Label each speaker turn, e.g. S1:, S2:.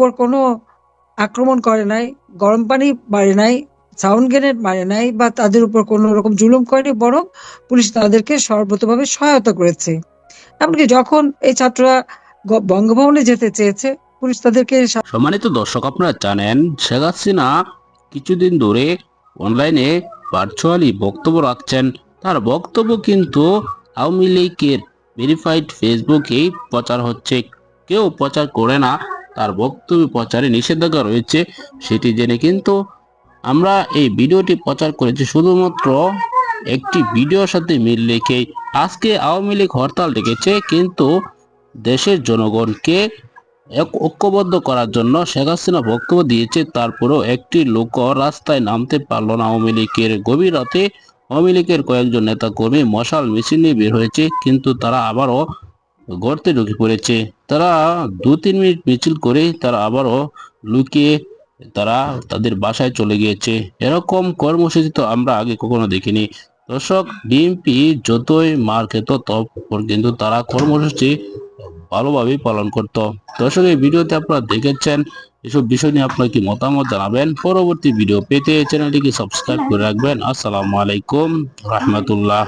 S1: উপর কোনো আক্রমণ করে নাই, গরম পানি মারে নাই, সাউন্ড গ্রেনেড মারে নাই বা তাদের উপর কোনো রকম জুলুম করেনি, বরং পুলিশ তাদেরকে সর্বতভাবে সহায়তা করেছে। এমনকি যখন এই ছাত্ররা বঙ্গভবনে যেতে চেয়েছে, পুলিশ তাদেরকে
S2: সম্মানিত দর্শক, আপনারা জানেন, শেখ হাসিনা কিছুদিন ধরে অনলাইনে ভার্চুয়ালি বক্তব্য রাখছেন। তার বক্তব্য কিন্তু আওয়ামী লীগের ভেরিফাইড ফেসবুকেই প্রচার হচ্ছে। কেউ প্রচার করে না তার বক্তব্য প্রচারে নিষেধাজ্ঞা রয়েছে, সেটি জেনে কিন্তু আমরা এই ভিডিওটি প্রচার করেছি। শুধুমাত্র একটি ভিডিওর সাথে মিল রেখে আজকে আওয়ামী লীগ হরতাল ডেকেছে, কিন্তু দেশের জনগণকে ঐক্যবদ্ধ করার জন্য শেখ হাসিনা বক্তব্য দিয়েছে, তারপরেও একটি লোক রাস্তায় নামতে পারল না। আওয়ামী লীগের গভীর রাতে আওয়ামী লীগের কয়েকজন নেতা কর্মী মশাল মিছিল নিয়ে বের হয়েছে, কিন্তু তারা আবারও গর্তে ঢুকে পড়েছে। তারা দু তিন মিনিট মিছিল করে তারা আবারও লুকিয়ে তারা তাদের বাসায় চলে গিয়েছে। এরকম কর্মসূচি তো আমরা আগে কখনো দেখিনি। দর্শক বিএনপি যতই মার খেত কিন্তু তারা কর্মসূচি ভালোভাবেই পালন করত। দর্শক, এই ভিডিওতে আপনারা দেখেছেন, এসব বিষয় নিয়ে আপনার কি মতামত জানাবেন? পরবর্তী ভিডিও পেতে চ্যানেলটিকে সাবস্ক্রাইব করে রাখবেন। আসসালামু আলাইকুম, রহমতুল্লাহ।